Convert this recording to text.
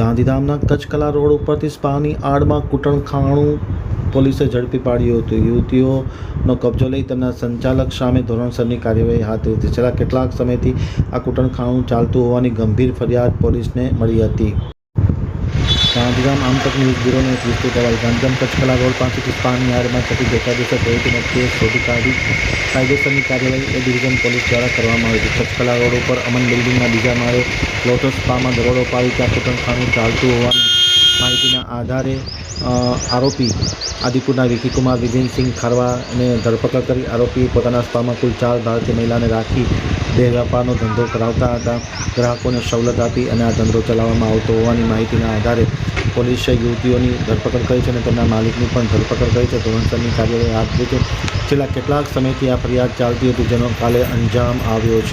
ગાંધીધામના કચ્છકલા રોડ ઉપરથી સ્પાની આડમાં કૂટણખાણું પોલીસે ઝડપી પાડ્યું હતું. યુવતીઓનો કબજો લઈ તેમના સંચાલક સામે ધોરણસરની કાર્યવાહી હાથ ધરી હતી. છેલ્લા કેટલાક સમયથી આ કૂટણખાણું ચાલતું હોવાની ગંભીર ફરિયાદ પોલીસને મળી હતી. ગાંધીધામ આમતક ન્યૂઝ બ્યુરોને એક વિસ્તૃત અહેવાલ. ગાંધીધામ કચ્છકલા રોડ પાસેથી સ્પાની આડમાં થતી ગેરકાયદેસર પ્રવૃત્તિનો કેસ શોધી કાઢી કાયદેસરની કાર્યવાહી એ ડિવિઝન પોલીસ દ્વારા કરવામાં આવી હતી. કચ્છકલા રોડ ઉપર અમન બિલ્ડિંગના બીજા માળે લોટસ સ્પામાં દરોડો પાડી ત્યાં કૂટણખાનું ચાલતું હોવાની માહિતીના આધારે આરોપી આદિપુરના વિકીકુમાર વિજયસિંહ ખારવાને ધરપકડ કરી આરોપી પોતાના સ્પામાં કુલ ચાર ભારતીય મહિલાને રાખી દેહ વ્યાપારનો ધંધો કરાવતા હતા. ગ્રાહકોને સવલત આપી અને આ ધંધો ચલાવવામાં આવતો હોવાની માહિતીના આધારે પોલીસે યુવતીઓની ધરપકડ કરી છે અને તેમના માલિકની પણ ધરપકડ કરી છે. ધોરણસરની કાર્યવાહી હાથ ધરી છે. છેલ્લા કેટલાક સમયથી આ ફરિયાદ ચાલતી હતી, જેનો કાલે અંજામ આવ્યો છે.